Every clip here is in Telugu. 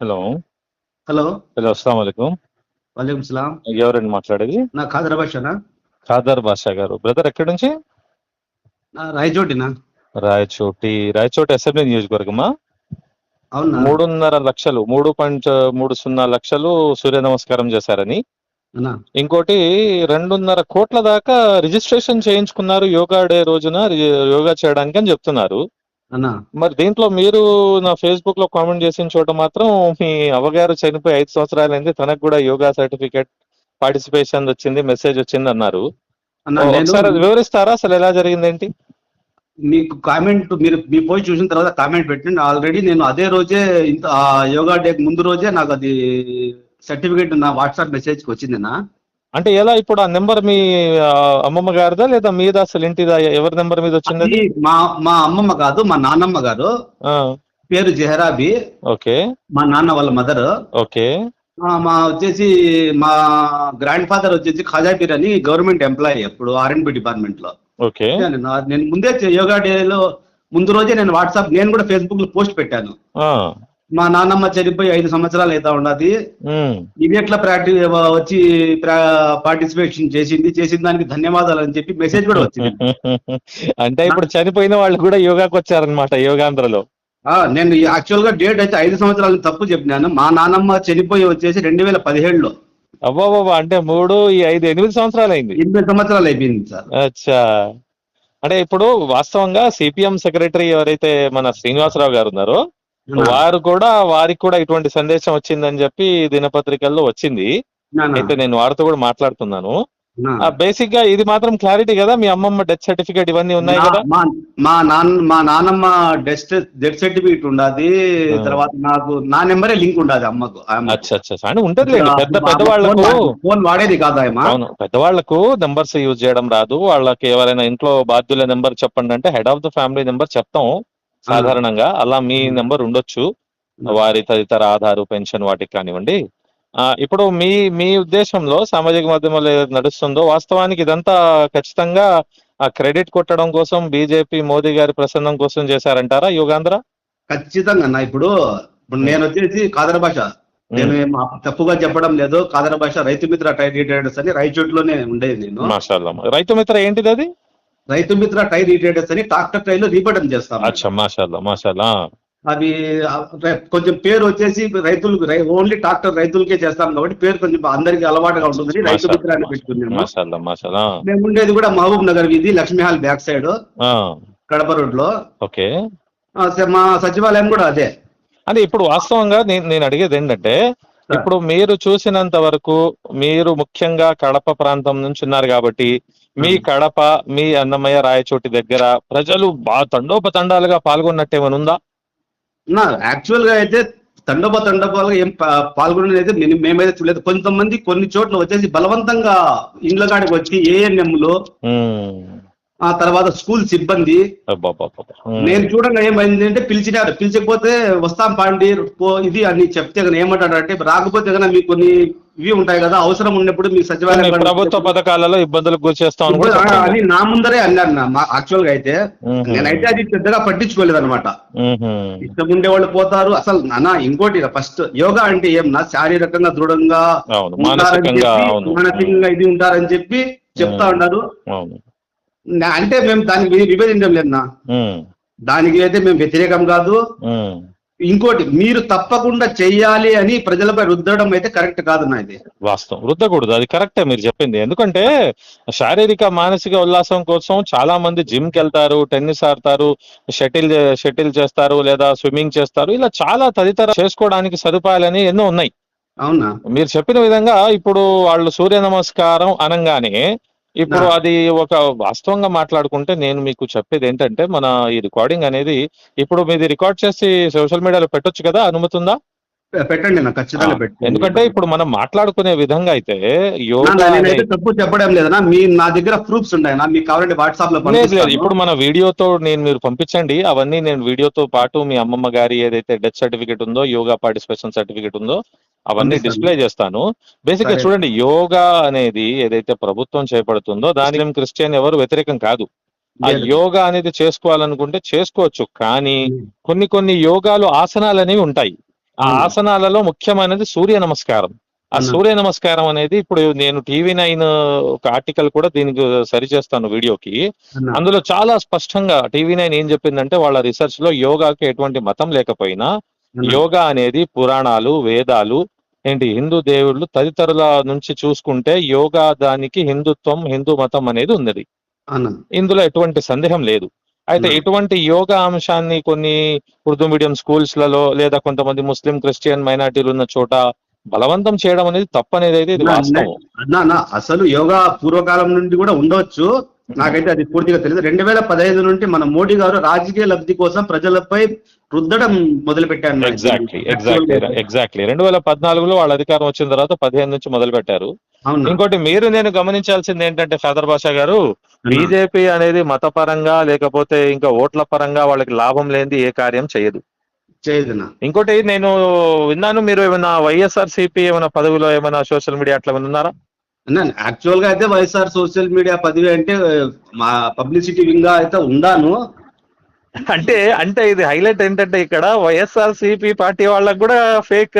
హలో. హలో. హలో అస్సలం వాలేకుమ్ వాలేకుమ్ సలాం ఎవరండి మాట్లాడేది? నా ఖాదర్ భాషనా ఖాదర్ బాషా గారు. బ్రదర్ ఎక్కడి నుంచి? నా రాయచోటినా? రాయచోటి. రాయచోటి అసెంబ్లీ నియోజకవర్గమా? అవునా? మూడున్నర లక్షలు మూడు పాయింట్ మూడు సున్నా లక్షలు సూర్య నమస్కారం చేశారని. అన్నా ఇంకోటి రెండున్నర కోట్ల దాకా రిజిస్ట్రేషన్ చేయించుకున్నారు యోగా డే రోజున యోగా చేయడానికి అని చెప్తున్నారు. మరి దీంట్లో మీరు నా ఫేస్బుక్లో కామెంట్ చేసిన చోట మాత్రం మీ అవ్వగారు చనిపోయి ఐదు సంవత్సరాలైంది తనకు కూడా యోగా సర్టిఫికేట్ పార్టిసిపేషన్ వచ్చింది మెసేజ్ వచ్చింది అన్నారు. ఒకసారి వివరిస్తారా? అసలు ఎలా జరిగిందేంటి? మీకు కామెంట్ మీరు మీ పోయి చూసిన తర్వాత కామెంట్ పెట్టండి. ఆల్రెడీ నేను అదే రోజే ఇంత ఆ యోగా డే ముందు రోజే నాకు అది సర్టిఫికేట్ నా వాట్సాప్ మెసేజ్కి వచ్చిందినా అంటే ఎలా ఇప్పుడు ఆ నెంబర్ మీ అమ్మమ్మ గారిదా లేదా మీదా అసలు ఇంటిదా? ఎవరి నెంబర్ మీద వచ్చింది మా మా అమ్మమ్మ కాదు మా నాన్నమ్మ గారు. పేరు జెహరాబి. ఓకే. మా నాన్న వాళ్ళ మదర్. ఓకే. మా వచ్చేసి మా గ్రాండ్ ఫాదర్ వచ్చేసి ఖాజాపీర్ అని గవర్నమెంట్ ఎంప్లాయీ అప్పుడు ఆర్ఎన్బి డిపార్ట్మెంట్లో ఓకే. నేను ముందే యోగా డేలో ముందు రోజే నేను వాట్సాప్ నేను కూడా ఫేస్బుక్లో పోస్ట్ పెట్టాను. మా నాన్నమ్మ చనిపోయి ఐదు సంవత్సరాలు అవుతా ఉన్నది. ఇది ఎట్లా ప్రాక్టీస్ వచ్చి పార్టిసిపేషన్ చేసింది. చేసిన దానికి ధన్యవాదాలు అని చెప్పి మెసేజ్ కూడా వచ్చింది. అంటే ఇప్పుడు చనిపోయిన వాళ్ళు కూడా యోగాకి వచ్చారనమాట యోగాంధ్రలో. నేను యాక్చువల్గా డేట్ అయితే ఐదు సంవత్సరాలు తప్పు చెప్పినాను. మా నాన్నమ్మ చనిపోయి వచ్చేసి రెండు వేల పదిహేడులో. అబ్బాబాబా అంటే మూడు ఈ ఐదు ఎనిమిది సంవత్సరాలు అయింది. ఎనిమిది సంవత్సరాలు అయిపోయింది సార్. అచ్చా. అంటే ఇప్పుడు వాస్తవంగా సిపిఎం సెక్రటరీ ఎవరైతే మన శ్రీనివాసరావు గారు ఉన్నారో వారు కూడా వారికి కూడా ఇటువంటి సందేశం వచ్చిందని చెప్పి దినపత్రికల్లో వచ్చింది. అయితే నేను వారితో కూడా మాట్లాడుతున్నాను. బేసిక్గా ఇది మాత్రం క్లారిటీ కదా? మీ అమ్మమ్మ డెత్ సర్టిఫికేట్ ఇవన్నీ ఉన్నాయి కదా? మా నాన్న మా నాన్నమ్మ డెత్ డెత్ సర్టిఫికేట్ ఉండాది. తర్వాత నాకు నా నెంబరే లింక్ ఉండాది అమ్మకు. అచ్చా అచ్చా అని ఉంటది పెద్ద పెద్దవాళ్ళకు ఫోన్- వాడేది కాదు అవును. పెద్దవాళ్ళకు నెంబర్స్ యూజ్ చేయడం రాదు. వాళ్ళకి ఎవరైనా ఇంట్లో బాధ్యుల నెంబర్ చెప్పండి అంటే head of the family number చెప్తాం. సాధారణంగా అలా మీ Hmm. నెంబర్ ఉండొచ్చు. వారి తదితర ఆధారు పెన్షన్ వాటికి కానివ్వండి. ఆ, ఇప్పుడు మీ మీ ఉద్దేశంలో సామాజిక మాధ్యమాల్లో ఏదైతే నడుస్తుందో వాస్తవానికి ఇదంతా ఖచ్చితంగా ఆ క్రెడిట్ కొట్టడం కోసం బీజేపీ మోదీ గారి ప్రసన్నం కోసం చేశారంటారా యుగాంధ్ర? ఖచ్చితంగా అన్న ఇప్పుడు ఇప్పుడు నేను వచ్చేసి కాదర భాష. నేను తప్పుగా చెప్పడం లేదు. కాదర భాష రైతు మిత్ర టైర్ రిటైడర్స్ అని రైచోట్లోనే ఉండేది నేను. రైతు మిత్ర ఏంటిది అది రైతు మిత్ర టైర్ రిటైడర్స్ అని ట్రాక్టర్ టైర్లు రీపటం చేస్తాం. అచ్చా మాషాల్లా మాషాల్లా అవి కొంచెం పేరు వచ్చేసి రైతులకు ఓన్లీ ట్రాక్టర్ రైతులకే చేస్తాం కాబట్టి పేరు కొంచెం అందరికి అలవాటుగా ఉంటుందని రైతు మిత్ర అని పెట్టుకున్నాము. మేము ఉండేది కూడా మహబూబ్ నగర్ వీధి Lakshmi hall back side Kadapa రోడ్లో ఓకే మా సచివాలయం కూడా అదే. అంటే ఇప్పుడు వాస్తవంగా నేను నేను అడిగేది ఏంటంటే ఇప్పుడు మీరు చూసినంత వరకు మీరు ముఖ్యంగా కడప ప్రాంతం నుంచి ఉన్నారు కాబట్టి మీ కడప మీ అన్నమయ్య రాయచోటి దగ్గర ప్రజలు బా తండోపతండాలుగా పాల్గొన్నట్టు ఏమైనా ఉందా నా యాక్చువల్గా అయితే తండోప తండోపాలుగా ఏం పా- పాల్గొనేది అయితే మేము- మేమైతే చూడలేదు. కొంతమంది కొన్ని చోట్ల వచ్చేసి బలవంతంగా ఇండ్ల కాడికి వచ్చి ఏఎన్ఎంలు ఉమ్. ఆ తర్వాత స్కూల్ సిబ్బంది. నేను చూడంగా ఏమైంది అంటే పిలిచినారు. పిలిచకపోతే వస్తాం పాండి ఇది అని చెప్తే కనుక ఏమంటాడంటే రాకపోతే కనుక మీకు కొన్ని ఇవి ఉంటాయి కదా అవసరం ఉన్నప్పుడు మీ సచివాలయం ప్రభుత్వ పథకాలలో ఇబ్బందులకు గురి చేస్తాం అని కూడా ఇప్పుడు, ఆ, చెప్తాను. అని నా ముందరే అన్నారు నా యాక్చువల్గా అయితే. నేనైతే అది పెద్దగా పట్టించుకోలేదు అనమాట. ఇష్టం ఉండే వాళ్ళు పోతారు అసలు నాన్న ఇంకోటి ఫస్ట్ యోగా అంటే ఏం నా శారీరకంగా దృఢంగా మానసికంగా ఇది ఉంటారని చెప్పి చెప్తా. ఉన్నారు అంటే మేము దానికి వి- విభజించడం లేదు నా. దానికి అయితే మేము వ్యతిరేకం కాదు. ఇంకోటి మీరు తప్పకుండా చెయ్యాలి అని ప్రజలపై రుద్దడం అయితే కరెక్ట్ కాదు నా ఇది వాస్తవం. రుద్దకూడదు. అది కరెక్టే మీరు చెప్పింది. ఎందుకంటే శారీరక మానసిక ఉల్లాసం కోసం చాలా మంది జిమ్కి వెళ్తారు టెన్నిస్ ఆడతారు షటిల్ షటిల్ చేస్తారు లేదా స్విమ్మింగ్ చేస్తారు. ఇలా చాలా తదితర చేసుకోవడానికి సదుపాయాలని ఎన్నో ఉన్నాయి. అవునా? మీరు చెప్పిన విధంగా ఇప్పుడు వాళ్ళు సూర్య నమస్కారం అనగానే ఇప్పుడు. అది ఒక వాస్తవంగా మాట్లాడుకుంటే నేను మీకు చెప్పేది ఏంటంటే మన ఈ రికార్డింగ్ అనేది ఇప్పుడు మీది రికార్డ్ చేసి సోషల్ మీడియాలో పెట్టొచ్చు కదా అనుమతి ఉందా పెట్టండి నా ఖచ్చితంగా పెట్టండి ఎందుకంటే ఇప్పుడు మనం మాట్లాడుకునే విధంగా అయితే యోగా నేనైతే తప్పు చెప్పడం లేదనా మీ నా దగ్గర ప్రూఫ్స్ ఉన్నాయి నా మీకు కావాలంటే వాట్సాప్లో లేదు. ఇప్పుడు మన వీడియోతో నేను మీరు పంపించండి. అవన్నీ నేను వీడియోతో పాటు మీ అమ్మమ్మ గారి ఏదైతే డెత్ సర్టిఫికేట్ ఉందో యోగా పార్టిసిపేషన్ సర్టిఫికేట్ ఉందో అవన్నీ. డిస్ప్లే చేస్తాను. బేసిక్గా. చూడండి యోగా అనేది ఏదైతే ప్రభుత్వం చేపడుతుందో దానికి క్రిస్టియన్ ఎవరు వ్యతిరేకం కాదు. ఆ. యోగా అనేది చేసుకోవాలనుకుంటే చేసుకోవచ్చు. కానీ కొన్ని కొన్ని యోగాలు ఆసనాలు అనేవి ఉంటాయి. ఆ. ఆసనాలలో ముఖ్యమైనది సూర్య నమస్కారం ఆ. సూర్య నమస్కారం అనేది ఇప్పుడు నేను టీవీ నైన్ ఒక ఆర్టికల్ కూడా దీనికి సరి చేస్తాను వీడియోకి. అందులో చాలా స్పష్టంగా టీవీ నైన్ ఏం చెప్పిందంటే వాళ్ళ రీసెర్చ్లో యోగాకి ఎటువంటి మతం లేకపోయినా. యోగా అనేది పురాణాలు వేదాలు ఏంటి హిందూ దేవుళ్ళు తదితరుల నుంచి చూసుకుంటే యోగా దానికి హిందుత్వం హిందూ మతం అనేది ఉన్నది. ఇందులో ఎటువంటి సందేహం లేదు అయితే. ఇటువంటి యోగా అంశాన్ని కొన్ని ఉర్దూ మీడియం స్కూల్స్లలో లేదా కొంతమంది ముస్లిం క్రిస్టియన్ మైనార్టీలు ఉన్న చోట బలవంతం చేయడం అనేది తప్పనేది అయితే ఇది వాస్తవం. అసలు యోగా పూర్వకాలం నుండి కూడా ఉండవచ్చు నాకైతే అది పూర్తిగా తెలియదు. రెండు వేల పదహైదు నుండి మన మోడీ గారు రాజకీయ లబ్ధి కోసం ప్రజలపై రుద్దడం మొదలు పెట్టారు ఎగ్జాక్ట్లీ ఎగ్జాక్ట్లీ ఎగ్జాక్ట్లీ రెండు వేల పద్నాలుగులో వాళ్ళ అధికారం వచ్చిన తర్వాత పదిహేను నుంచి మొదలు పెట్టారు ఇంకోటి మీరు నేను గమనించాల్సింది ఏంటంటే ఖాదర్ బాషా గారు బీజేపీ అనేది మతపరంగా లేకపోతే ఇంకా ఓట్ల పరంగా వాళ్ళకి లాభం లేనిది ఏ కార్యం చేయదు. ఇంకోటి నేను విన్నాను మీరు ఏమైనా వైఎస్ఆర్ సిపి ఏమైనా పదవిలో ఏమైనా సోషల్ మీడియా అట్లా ఉన్నారా? యాక్చువల్గా అయితే వైఎస్ఆర్ సోషల్ మీడియా పదవి అంటే మా పబ్లిసిటీ వింగ్ అయితే ఉండాను. అంటే అంటే ఇది హైలైట్ ఏంటంటే ఇక్కడ వైఎస్ఆర్ సిపి పార్టీ వాళ్ళకి కూడా ఫేక్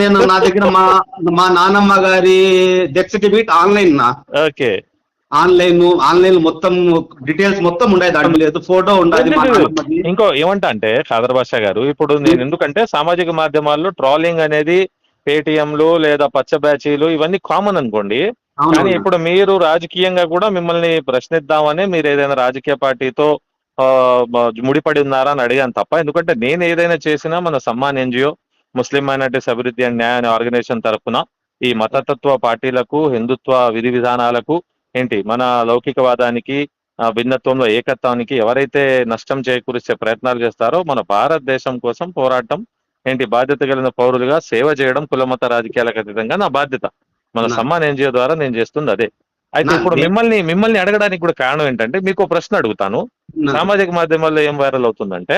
నేను నా దగ్గర మా మా నానమ్మ గారి డెత్ సర్టిఫికేట్ ఆన్లైన్ నా. ఓకే. ఆన్లైన్ ఆన్లైన్ మొత్తం డీటెయిల్స్ మొత్తం ఉండాలి దాని లేదు. ఫోటో ఉండాలి. ఇంకో ఏమంటా అంటే ఖాదర్ బాషా గారు ఇప్పుడు నేను ఎందుకంటే సామాజిక మాధ్యమాల్లో ట్రాలింగ్ అనేది పేటిఎంలు లేదా పచ్చ బ్యాచీలు ఇవన్నీ కామన్ అనుకోండి కానీ ఇప్పుడు మీరు రాజకీయంగా కూడా మిమ్మల్ని ప్రశ్నిద్దామని మీరు ఏదైనా రాజకీయ పార్టీతో ముడిపడి ఉన్నారా అని అడిగాను తప్ప ఎందుకంటే నేను ఏదైనా చేసినా మన సమ్మాన్ ఎన్జిఓ ముస్లిం మైనార్టీస్ అభివృద్ధి అండ్ న్యాయ అనే ఆర్గనైజేషన్ తరఫున ఈ మతతత్వ పార్టీలకు హిందుత్వ విధి విధానాలకు ఏంటి మన లౌకికవాదానికి భిన్నత్వంలో ఏకత్వానికి ఎవరైతే నష్టం చేకూర్చే ప్రయత్నాలు చేస్తారో మన భారతదేశం కోసం పోరాటం ఏంటి బాధ్యత కలిగిన పౌరులుగా సేవ చేయడం కులమత రాజకీయాలకు అతీతంగా నా బాధ్యత. మన సమ్మాన్ ఎన్జిఓ ద్వారా నేను చేస్తుంది అదే అయితే ఇప్పుడు మిమ్మల్ని మిమ్మల్ని అడగడానికి కూడా కారణం ఏంటంటే మీకు ప్రశ్న అడుగుతాను సామాజిక మాధ్యమాల్లో ఏం వైరల్ అవుతుందంటే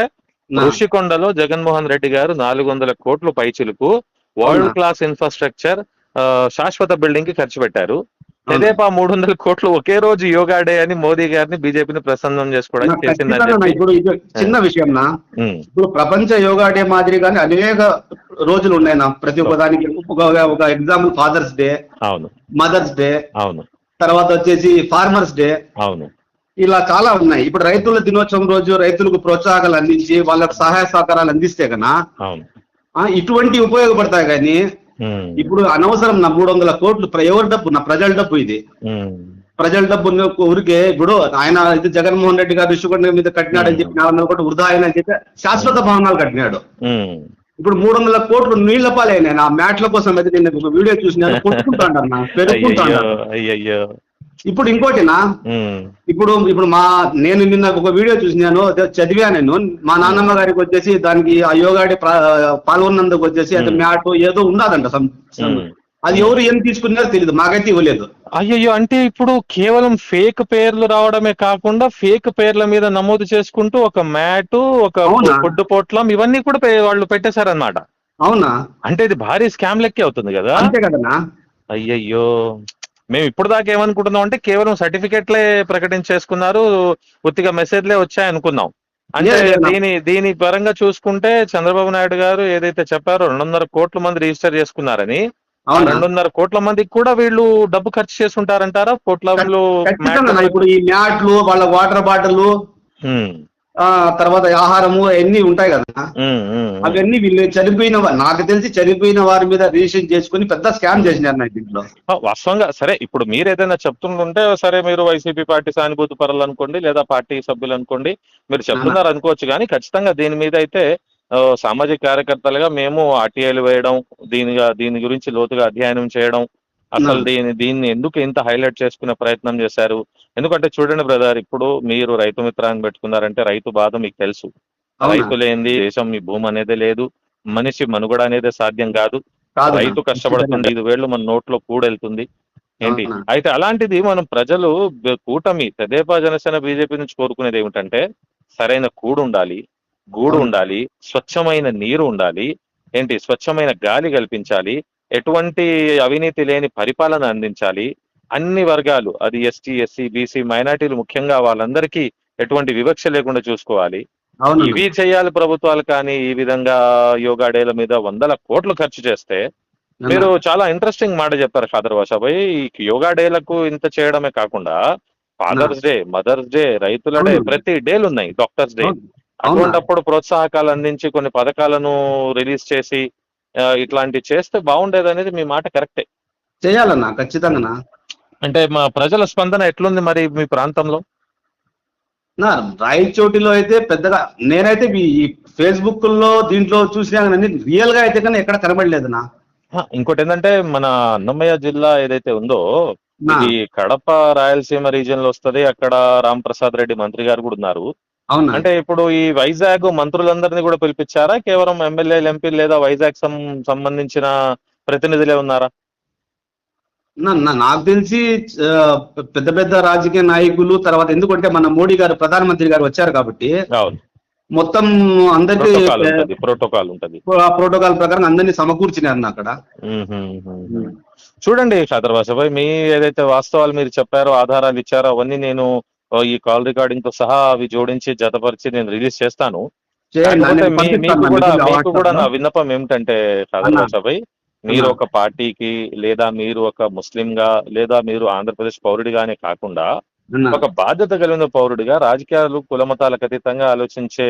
ఋషికొండలో జగన్మోహన్ రెడ్డి గారు నాలుగు వందల కోట్లు పైచిలుకు వరల్డ్? క్లాస్ ఇన్ఫ్రాస్ట్రక్చర్ శాశ్వత బిల్డింగ్కి ఖర్చు పెట్టారు? తెదేపా మూడు వందల కోట్లు ఒకే రోజు యోగా డే అని మోదీ గారిని బీజేపీని ప్రసన్నం చేసుకోవడానికి చేసిందని ఇప్పుడు చిన్న విషయం నా ఇప్పుడు ప్రపంచ యోగా డే మాదిరిగానే అనేక రోజులు ఉన్నాయి నా ప్రతి ఒక్క దానికి ఒక ఒక ఎగ్జాంపుల్ ఫాదర్స్ డే అవును. మదర్స్ డే అవును. తర్వాత వచ్చేసి ఫార్మర్స్ డే అవును. ఇలా చాలా ఉన్నాయి. ఇప్పుడు రైతుల దినోత్సవం రోజు రైతులకు ప్రోత్సాహకాలు అందించి వాళ్ళకు సహాయ సహకారాలు అందిస్తే కన్నా ఇటువంటి ఉపయోగపడతాయి కానీ ఇప్పుడు అనవసరం నా మూడు వందల కోట్లు ఎవరి డబ్బు? నా ప్రజల డబ్బు ఇది. ప్రజల డబ్బు ఊరికే ఇప్పుడు ఆయన ఇది జగన్మోహన్ రెడ్డి గారు ఋషికొండ మీద కట్టినాడని చెప్పి నాలుగు వందల కోట్లు వృధా అయిన చెప్పి శాశ్వత భవనాలు కట్టినాడు. ఇప్పుడు మూడు వందల కోట్లు నీళ్ళ పాలైన మ్యాట్ల కోసం అయితే నేను వీడియో చూసినాను. అయ్యయ్యో పెరుగుకుంటాడు అయ్యయ్యో. ఇప్పుడు ఇంకోటినా ఇప్పుడు ఇప్పుడు మా నేను నిన్న ఒక వీడియో చూసినాను చదివా నేను. మా నాన్నమ్మ గారికి వచ్చేసి దానికి ఆ యోగాడి పాల్గొన్నందుకు వచ్చేసి అది. మ్యాట్ ఏదో ఉన్నదంట. అది ఎవరు ఏం తీసుకున్నారో తెలియదు మాకైతే ఇవ్వలేదు. అయ్యయ్యో అంటే ఇప్పుడు కేవలం ఫేక్ పేర్లు రావడమే కాకుండా ఫేక్ పేర్ల మీద నమోదు చేసుకుంటూ ఒక మ్యాట్ ఒక? ఫుడ్ పొట్లం ఇవన్నీ కూడా వాళ్ళు పెట్టేశారన్నమాట. అవునా? అంటే ఇది భారీ స్కామ్ లెక్కే అవుతుంది కదా? అంతే కదన్నా? అయ్యయ్యో. మేము ఇప్పుడు దాకా ఏమనుకుంటున్నాం అంటే కేవలం సర్టిఫికెట్లే ప్రకటించేసుకున్నారు ఉత్తిగా మెసేజ్లే వచ్చాయి అనుకున్నాం. అంటే. దీని దీని పరంగా చూసుకుంటే చంద్రబాబు నాయుడు గారు ఏదైతే చెప్పారో రెండున్నర కోట్ల మంది రిజిస్టర్ చేసుకున్నారని రెండున్నర కోట్ల మందికి కూడా వీళ్ళు డబ్బు ఖర్చు చేసుంటారంటారా కోట్లలో ఖచ్చితంగా ఇప్పుడు ఈ మ్యాట్లు వాళ్ళ వాటర్ బాటిల్ తర్వాత ఆహారము అన్ని ఉంటాయి కదా. అవన్నీ వీళ్ళు చనిపోయిన నాకు తెలిసి చనిపోయిన వారి మీద రిజిస్ట్రేషన్ చేసుకుని పెద్ద స్కామ్ చేసినారు నాకు దీంట్లో. వాస్తవంగా సరే ఇప్పుడు మీరు ఏదైనా చెప్తుంటుంటే సరే మీరు వైసీపీ పార్టీ సానుభూతి పరులు అనుకోండి లేదా పార్టీ సభ్యులు అనుకోండి మీరు చెప్తున్నారు అనుకోవచ్చు కానీ ఖచ్చితంగా దీని మీద అయితే సామాజిక కార్యకర్తలుగా మేము ఆర్టీఐలు వేయడం దీనిగా దీని గురించి లోతుగా అధ్యయనం చేయడం అసలు. దీని దీన్ని ఎందుకు ఇంత హైలైట్ చేసుకునే ప్రయత్నం చేశారు ఎందుకంటే చూడండి బ్రదర్ ఇప్పుడు మీరు రైతు మిత్రాన్ని పెట్టుకున్నారంటే రైతు బాధ మీకు తెలుసు? రైతు లేనిది దేశం మీ భూమి అనేది లేదు మనిషి మనుగడ అనేది సాధ్యం కాదు రైతు కష్టపడుతుంది ఐదు వేళ్ళు మన నోట్లో కూడెళ్తుంది ఏంటి? అయితే అలాంటిది మనం ప్రజలు కూటమి తెదేపా జనసేన బీజేపీ నుంచి కోరుకునేది ఏమిటంటే సరైన కూడు ఉండాలి గూడు. ఉండాలి స్వచ్ఛమైన నీరు ఉండాలి ఏంటి స్వచ్ఛమైన గాలి కల్పించాలి ఎటువంటి అవినీతి లేని పరిపాలన అందించాలి. అన్ని వర్గాలు అది ఎస్టీ ఎస్సీ బీసీ మైనార్టీలు ముఖ్యంగా వాళ్ళందరికీ ఎటువంటి వివక్ష లేకుండా చూసుకోవాలి. ఇవి చేయాలి ప్రభుత్వాలు కానీ ఈ విధంగా యోగా డేల మీద వందల కోట్లు ఖర్చు చేస్తే మీరు చాలా ఇంట్రెస్టింగ్ మాట చెప్పారు ఖాదర్ బాషాబాయ్ ఈ యోగా డేలకు ఇంత చేయడమే కాకుండా ఫాదర్స్ డే మదర్స్ డే రైతుల డే. ప్రతి డేలు ఉన్నాయి డాక్టర్స్ డే. అటువంటప్పుడు ప్రోత్సాహకాలు అందించి కొన్ని పథకాలను రిలీజ్ చేసి ఇట్లాంటి చేస్తే బాగుండేది అనేది మీ మాట కరెక్టే. చేయాలన్నా ఖచ్చితంగా అంటే మా ప్రజల స్పందన ఎట్లుంది మరి మీ ప్రాంతంలో? నా రాయచోటిలో అయితే పెద్దగా నేనైతే ఈ ఫేస్బుక్లో దీంట్లో చూసినా కానీ రియల్గా అయితే కానీ ఎక్కడ కనబడలేదు నా ఇంకోటి ఏంటంటే మన అన్నమయ్య జిల్లా ఏదైతే ఉందో ఇది కడప రాయలసీమ రీజియన్లో వస్తది. అక్కడ రామ్ ప్రసాద్ రెడ్డి మంత్రి గారు కూడా ఉన్నారు. అవునా? అంటే ఇప్పుడు ఈ వైజాగ్ మంత్రులందరినీ కూడా పిలిపించారా? కేవలం ఎమ్మెల్యేలు ఎంపీలు లేదా వైజాగ్ సంబంధించిన ప్రతినిధులే ఉన్నారా? నాకు తెలిసి పెద్ద పెద్ద రాజకీయ నాయకులు తర్వాత ఎందుకంటే మన మోడీ గారు ప్రధానమంత్రి గారు వచ్చారు కాబట్టి మొత్తం అందరికి ప్రోటోకాల్ ఉంటది ప్రోటోకాల్ ప్రకారం అందరినీ సమకూర్చినారు అక్కడ. చూడండి బాషాబాయ్ మీ ఏదైతే వాస్తవాలు మీరు చెప్పారో ఆధారాలు ఇచ్చారో అవన్నీ నేను ఈ కాల్ రికార్డింగ్తో సహా అవి జోడించి జతపరిచి నేను రిలీజ్ చేస్తాను మీకు కూడా మెసేజ్ మీకు కూడా నా. విన్నపం ఏమిటంటే. బాషాబాయ్ మీరు. ఒక పార్టీకి లేదా మీరు ఒక ముస్లిం గా లేదా మీరు ఆంధ్రప్రదేశ్ పౌరుడిగానే కాకుండా. ఒక బాధ్యత కలిగిన పౌరుడిగా రాజకీయాలు కులమతాలకు అతీతంగా ఆలోచించే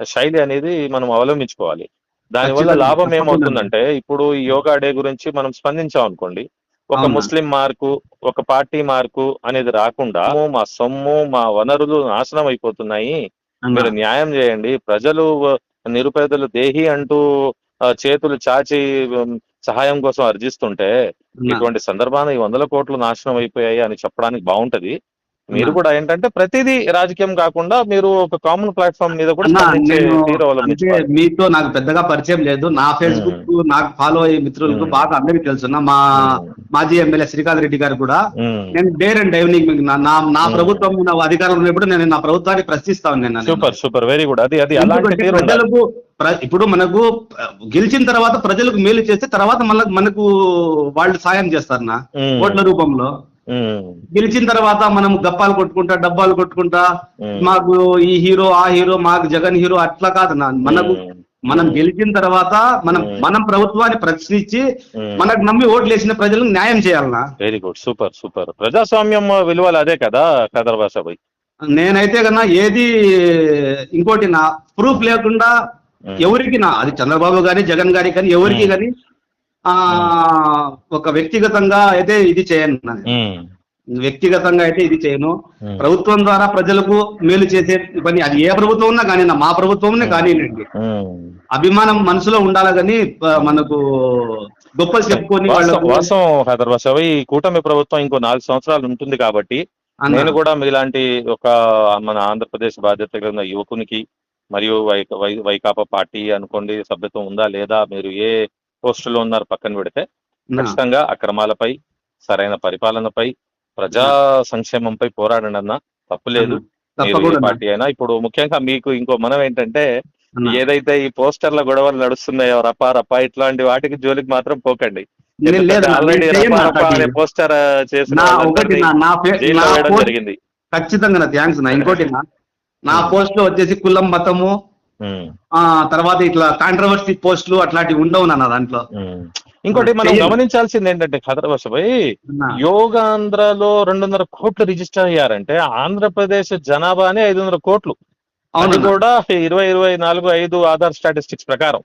శైలి అనేది మనం అవలంబించుకోవాలి దానివల్ల లాభం. ఏమవుతుందంటే ఇప్పుడు ఈ యోగా డే గురించి మనం స్పందించాం అనుకోండి ఒక. ముస్లిం మార్కు ఒక పార్టీ మార్కు అనేది రాకుండా మా సొమ్ము మా వనరులు నాశనం అయిపోతున్నాయి. మీరు న్యాయం చేయండి ప్రజలు నిరుపేదలు దేహి అంటూ చేతులు చాచి సహాయం కోసం అర్జిస్తుంటే. ఇటువంటి సందర్భాన ఈ వందల కోట్లు నాశనం అయిపోయాయి అని చెప్పడానికి బాగుంటది మీరు. కూడా ఏంటంటే ప్రతిదీ రాజకీయం కాకుండా మీరు ఒక కామన్ ప్లాట్ఫామ్ మీద కూడా మీతో నాకు పెద్దగా పరిచయం లేదు నా ఫేస్బుక్ నాకు ఫాలో అయ్యే మిత్రులకు మ్మ్. బాగా అందరికీ తెలుసు మా మాజీ ఎమ్మెల్యే శ్రీకాంత్ రెడ్డి గారు కూడా. నేను డేర్ అండ్ డైవింగ్ నా నా-. ప్రభుత్వం నా అధికారం ఉన్నప్పుడు నేను నా ప్రభుత్వాన్ని ప్రశ్నిస్తాను నేను సూపర్ సూపర్ వెరీ గుడ్ అది అది ప్రజలకు ప్ర- ఇప్పుడు మనకు గెలిచిన తర్వాత ప్రజలకు మేలు చేస్తే తర్వాత మళ్ళీ మనకు వాళ్ళు సాయం చేస్తారు నా. ఓట్ల రూపంలో. గెలిచిన తర్వాత మనం గప్పాలు కొట్టుకుంటా డబ్బాలు కొట్టుకుంటా. మాకు ఈ హీరో ఆ హీరో మాకు జగన్ హీరో అట్లా కాదు నా మనకు. మనం గెలిచిన తర్వాత మనం. మనం ప్రభుత్వాన్ని ప్రశ్నించి. మనకు నమ్మి ఓట్లు వేసిన ప్రజలకు న్యాయం చేయాలనా వెరీ గుడ్ సూపర్ సూపర్ ప్రజాస్వామ్యం విలువలు అదే కదా ఖదర్ బాషాబాయ్ నేనైతే కన్నా ఏది ఇంకోటి నా ప్రూఫ్ లేకుండా. ఎవరికి నా అది చంద్రబాబు గాని జగన్ గారి కానీ ఎవరికి. కానీ ఆ ఒక వ్యక్తిగతంగా అయితే ఇది చేయను. వ్యక్తిగతంగా అయితే ఇది చేయను. ప్రభుత్వం ద్వారా ప్రజలకు మేలు చేసే పని అది ఏ ప్రభుత్వం ఉన్నా కానీ మా ప్రభుత్వంనే ఉమ్. అభిమానం మనసులో ఉండాలి కానీ మనకు గొప్పలు చెప్పుకొని వాస్తవం ఈ కూటమి ప్రభుత్వం ఇంకో నాలుగు సంవత్సరాలు ఉంటుంది కాబట్టి నేను కూడా మీలాంటి ఒక మన ఆంధ్రప్రదేశ్ బాధ్యత కలిగిన యువకునికి మరియు వైకాపా పార్టీ అనుకోండి సభ్యత్వం ఉందా లేదా మీరు ఏ పోస్టులో ఉన్నారు పక్కన పెడితే. ఖచ్చితంగా అక్రమాలపై సరైన పరిపాలనపై ప్రజా సంక్షేమంపై పోరాడండి అన్న తప్పులేదు పార్టీ అయినా ఇప్పుడు ముఖ్యంగా మీకు ఇంకో మనం ఏంటంటే. ఏదైతే ఈ పోస్టర్ల గొడవలు నడుస్తున్నాయో రపా రపా ఇట్లాంటి వాటికి జోలికి మాత్రం పోకండి. ఆల్రెడీ. పోస్టర్ చేసిన జరిగింది. ఖచ్చితంగా థ్యాంక్స్ నా. ఇంకోటి నా పోస్ట్లో వచ్చేసి కులం మతము ఆ తర్వాత ఇట్లా కాంట్రవర్సీ పోస్టులు అట్లాంటివి ఉండవు నా దాంట్లో. ఇంకోటి మనం. గమనించాల్సింది ఏంటంటే ఖదరవశపై అన్న, యోగాంధ్రలో రెండున్నర కోట్లు రిజిస్టర్ అయ్యారంటే ఆంధ్రప్రదేశ్ జనాభానే ఐదు వందల కోట్లు. అది అవును కూడా ఇరవై ఇరవై నాలుగు ఐదు ఆధార్ స్టాటిస్టిక్స్ ప్రకారం.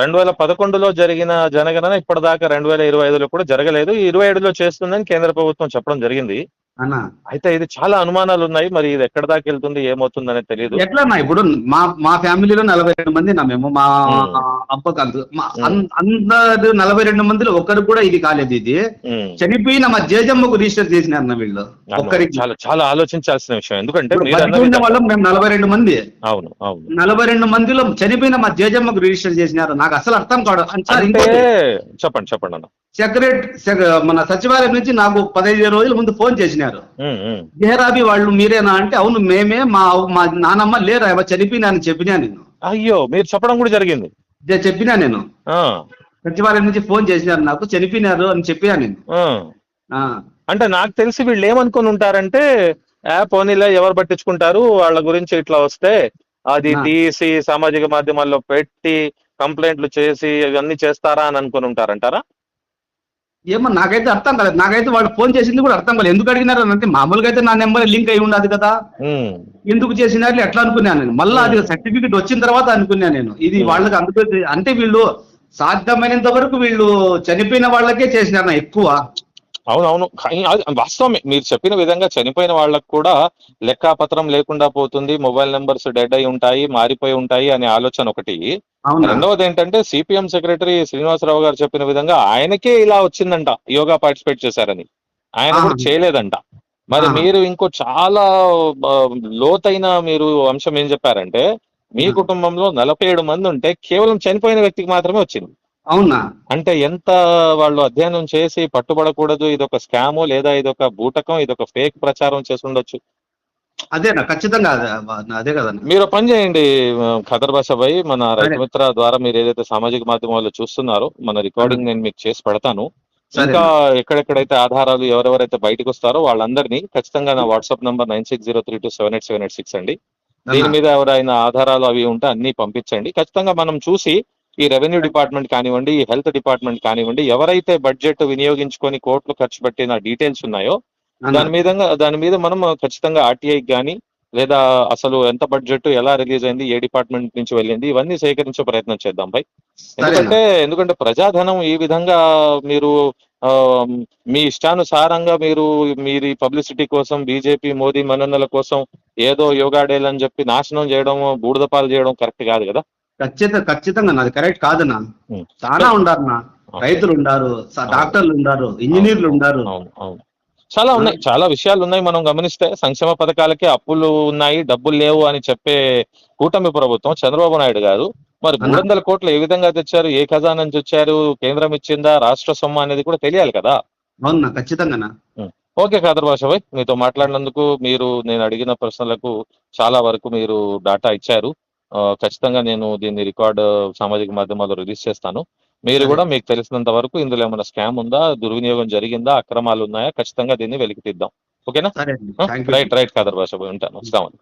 రెండు వేల పదకొండులో జరిగిన జనగణన ఇప్పటిదాకా రెండు వేల ఇరవై ఐదులో కూడా జరగలేదు. ఈ ఇరవై ఏడులో చేస్తుందని కేంద్ర ప్రభుత్వం చెప్పడం జరిగింది. అన్న. అయితే ఇది చాలా అనుమానాలు ఉన్నాయి మరి ఇది ఎక్కడ దాకా వెళ్తుంది? ఏమవుతుంది అనేది తెలియదు ఎట్లా అన్న ఇప్పుడు మా మా ఫ్యామిలీలో నలభై రెండు మంది నా మేము. మా. అప్పకు అంత అందరు నలభై రెండు మందిలో ఒక్కరు కూడా ఇది కాలేదు ఇది. చనిపోయిన మా జేజమ్మకు రిజిస్టర్ చేసినారు నా వీళ్ళు. ఒక్కరికి. చాలా చాలా ఆలోచించాల్సిన విషయం. ఎందుకంటే వాళ్ళం మేము నలభై రెండు మంది. అవును అవును. నలభై రెండు మందిలో చనిపోయిన మా జేజమ్మకు రిజిస్టర్ చేసినారు. నాకు అసలు అర్థం కాదు. చెప్పండి చెప్పండి అన్న. సెక్రటరీ సెక- మన సచివాలయం నుంచి నాకు పదహైదు రోజుల ముందు ఫోన్ చేసినారు. జహరాబీ వాళ్ళు మీరేనా అంటే అవును మేమే మా మా నానమ్మ లేరు ఆమె చనిపోయినా అని చెప్పినా నేను. అయ్యో మీరు చెప్పడం కూడా జరిగింది. చెప్పినా నేను. సచివాలయం నుంచి ఫోన్ చేసినారు నాకు చనిపోయినారు అని చెప్పినా నేను. అంటే నాకు తెలిసి వీళ్ళు ఏమనుకుని ఉంటారంటే ఆ పోనీలే ఎవరు పట్టించుకుంటారు వాళ్ళ గురించి ఇట్లా వస్తే అది. తీసి సామాజిక మాధ్యమాల్లో పెట్టి కంప్లైంట్లు చేసి ఇవన్నీ చేస్తారా అని అనుకుని ఉంటారంటారా? ఏమో నాకైతే అర్థం కాలేదు. నాకైతే వాళ్ళు ఫోన్ చేసింది కూడా అర్థం కాలేదు. ఎందుకు అడిగినారు అంటే మామూలుగా అయితే నా నెంబర్ లింక్ అయి ఉండదు కదా. ఎందుకు చేసినారు? ఎట్లా అనుకున్నాను నేను? మళ్ళీ అది సర్టిఫికెట్ వచ్చిన తర్వాత అనుకున్నాను నేను. ఇది. వాళ్ళకి అందుకు అంటే వీళ్ళు సాధ్యమైనంత వరకు వీళ్ళు చనిపోయిన వాళ్ళకే చేసినారు నా ఎక్కువ. అవునవును. వాస్తవమే. మీరు చెప్పిన విధంగా చనిపోయిన వాళ్ళకు కూడా లెక్కాపత్రం లేకుండా పోతుంది. మొబైల్ నెంబర్స్ డెడ్ అయి ఉంటాయి మారిపోయి ఉంటాయి అనే ఆలోచన ఒకటి. రెండవది ఏంటంటే సిపిఎం సెక్రటరీ శ్రీనివాసరావు గారు చెప్పిన విధంగా ఆయనకే ఇలా వచ్చిందంట. యోగా పార్టిసిపేట్ చేశారని. ఆయన కూడా. చేయలేదంట. మరి. మీరు ఇంకో చాలా లోతైన మీరు అంశం ఏం చెప్పారంటే మీ. కుటుంబంలో నలభై ఏడు మంది ఉంటే కేవలం చనిపోయిన వ్యక్తికి మాత్రమే వచ్చింది. అవునా? అంటే ఎంత వాళ్ళు అధ్యయనం చేసి పట్టుబడకూడదు ఇది ఒక స్కాము లేదా ఇది ఒక బూటకం ఇది ఒక ఫేక్ ప్రచారం చేసి ఉండొచ్చు అదేనా? ఖచ్చితంగా అదే కదన్నా మీరు పని చేయండి ఖదర్ బాషాభాయ్ మన సరే. రైతు మిత్ర ద్వారా మీరు ఏదైతే సామాజిక మాధ్యమాల్లో చూస్తున్నారో మన రికార్డింగ్ నేను మీకు చేసి పెడతాను. ఇంకా ఎక్కడెక్కడైతే ఆధారాలు ఎవరెవరైతే బయటకు వస్తారో వాళ్ళందరినీ ఖచ్చితంగా నా WhatsApp number nine six zero three two seven eight seven eight six అండి. దీని మీద ఎవరైనా ఆధారాలు అవి ఉంటే అన్ని పంపించండి. ఖచ్చితంగా మనం చూసి ఈ రెవెన్యూ డిపార్ట్మెంట్ కానివ్వండి ఈ హెల్త్ డిపార్ట్మెంట్ కానివ్వండి ఎవరైతే బడ్జెట్ వినియోగించుకొని కోట్లు ఖర్చు పెట్టిన డీటెయిల్స్ ఉన్నాయో దాని మీద దాని మీద మనం ఖచ్చితంగా ఆర్టీఐకి కానీ లేదా అసలు ఎంత బడ్జెట్ ఎలా రిలీజ్ అయింది ఏ డిపార్ట్మెంట్ నుంచి వెళ్ళింది ఇవన్నీ సేకరించే ప్రయత్నం చేద్దాం సరేనా? ఎందుకంటే ఎందుకంటే ప్రజాధనం ఈ విధంగా మీరు మీ ఇష్టానుసారంగా మీరు మీరు పబ్లిసిటీ కోసం బీజేపీ మోదీ మన్ననల కోసం ఏదో యోగా డేలు అని చెప్పి నాశనం చేయడం బూడిదపాలు చేయడం కరెక్ట్ కాదు కదా. ఖచ్చిత ఖచ్చితంగా నాది కరెక్ట్ కాదన్నా. చాలా ఉండారు రైతులు ఉండారు డాక్టర్లు ఉండారు ఇంజనీర్లు ఉండారు చాలా ఉన్నాయి చాలా విషయాలు ఉన్నాయి మనం గమనిస్తే. సంక్షేమ పథకాలకే అప్పులు ఉన్నాయి డబ్బులు లేవు అని చెప్పే కూటమి ప్రభుత్వం చంద్రబాబు నాయుడు గారు. మరి. మూడు వందల కోట్లు ఏ విధంగా తెచ్చారు ఏ ఖజానా నుంచి వచ్చారు కేంద్రం ఇచ్చిందా రాష్ట్ర సొమ్ము అనేది కూడా తెలియాలి కదా. అవునా ఖచ్చితంగా ఓకే ఖాదర్ భాషాభాయ్ మీతో మాట్లాడినందుకు మీరు నేను అడిగిన ప్రశ్నలకు చాలా వరకు మీరు డాటా ఇచ్చారు. ఖచ్చితంగా నేను దీన్ని రికార్డ్ సామాజిక మాధ్యమాల్లో రిలీజ్ చేస్తాను. మీరు. కూడా మీకు తెలిసినంత వరకు ఇందులో ఏమైనా స్కామ్ ఉందా? దుర్వినియోగం జరిగిందా? అక్రమాలు ఉన్నాయా? ఖచ్చితంగా దీన్ని వెలికి తీద్దాం ఓకేనా రైట్ రైట్ ఖాదర్ భాషాభాయ్ ఉంటాను. వస్తామని